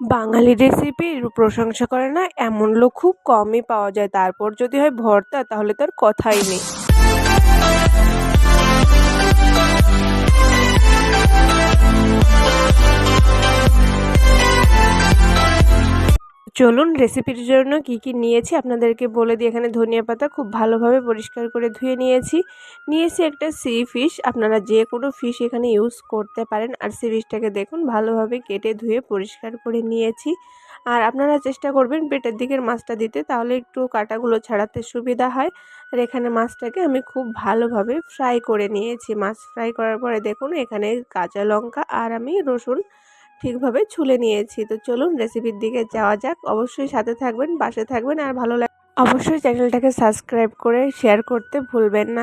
বাঙালি রেসিপির প্রশংসা করে না, এমন লোক খুব কমই পাওয়া যায়। তারপর যদি হয় ভর্তা, তাহলে তার কথাই নেই। চলুন রেসিপির জন্য কি কি নিয়েছি আপনাদেরকে বলে দিই। এখানে ধনিয়া পাতা খুব ভালোভাবে পরিষ্কার করে ধুয়ে নিয়েছি। নিয়েছি একটা সি ফিশ আপনারা যে কোনো ফিশ এখানে ইউজ করতে পারেন। আর সি ফিশটাকে দেখুন, ভালোভাবে কেটে ধুয়ে পরিষ্কার করে নিয়েছি। আর আপনারা চেষ্টা করবেন পেটের দিকের মাছটা দিতে, তাহলে একটু কাটাগুলো ছাড়াতে সুবিধা হয়। আর এখানে মাছটাকে আমি খুব ভালোভাবে ফ্রাই করে নিয়েছি। মাছ ফ্রাই করার পরে দেখুন, এখানে কাঁচা লঙ্কা আর আমি রসুন ঠিকভাবে ছুলে নিয়েছি। তো চলুন রেসিপির দিকে যাওয়া যাক। অবশ্যই সাথে থাকবেন বাসে থাকবেন আর ভালো লাগে অবশ্যই চ্যানেলটাকে সাবস্ক্রাইব করে শেয়ার করতে ভুলবেন না।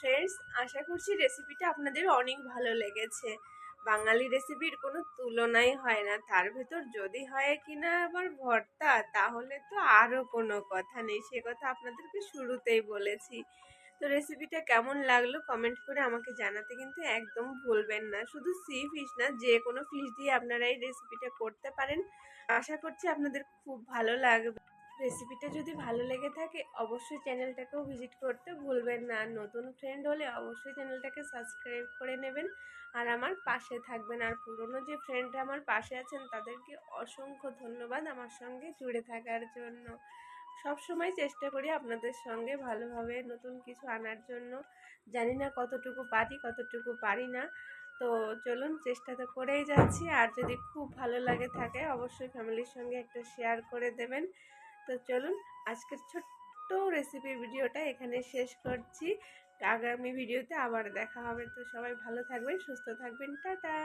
ফ্রেন্ডস আশা করছি রেসিপিটা আপনাদের অনেক ভালো লেগেছে। বাঙালি রেসিপির কোনো তুলনাই হয় না। তার ভেতর যদি হয় কিনা আবার ভর্তা, তাহলে তো আরও কোনো কথা নেই। সে কথা আপনাদেরকে শুরুতেই বলেছি। তো রেসিপিটা কেমন লাগল কমেন্ট করে আমাকে জানাতে কিন্তু একদম ভুলবেন না। শুধু সি ফিশ না, যে কোনো ফিশ দিয়ে আপনারা এই রেসিপিটা করতে পারেন। আশা করছি আপনাদের খুব ভালো লাগবে। রেসিপিটা যদি ভালো লেগে থাকে, অবশ্যই চ্যানেলটাকেও ভিজিট করতে ভুলবেন না। নতুন ফ্রেন্ড হলে অবশ্যই চ্যানেলটাকে সাবস্ক্রাইব করে নেবেন। আর আমার পাশে থাকবেন। আর পুরনো যে ফ্রেন্ডরা আমার পাশে আছেন, তাদেরকে অসংখ্য ধন্যবাদ আমার সঙ্গে জুড়ে থাকার জন্য। সব সময় চেষ্টা করি আপনাদের সঙ্গে ভালোভাবে নতুন কিছু আনার জন্য। জানি না কতটুকু পারি কতটুকু পারি না। তো চলুন, চেষ্টা তো করেই যাচ্ছি। আর যদি খুব ভালো লাগে থাকে, অবশ্যই ফ্যামিলির সঙ্গে একটা শেয়ার করে দেবেন। তো চলুন আজকের ছোট্ট রেসিপির ভিডিওটা এখানে শেষ করছি। আগামী ভিডিওতে আবার দেখা হবে। তো সবাই ভালো থাকবেন, সুস্থ থাকবেন। টাটা!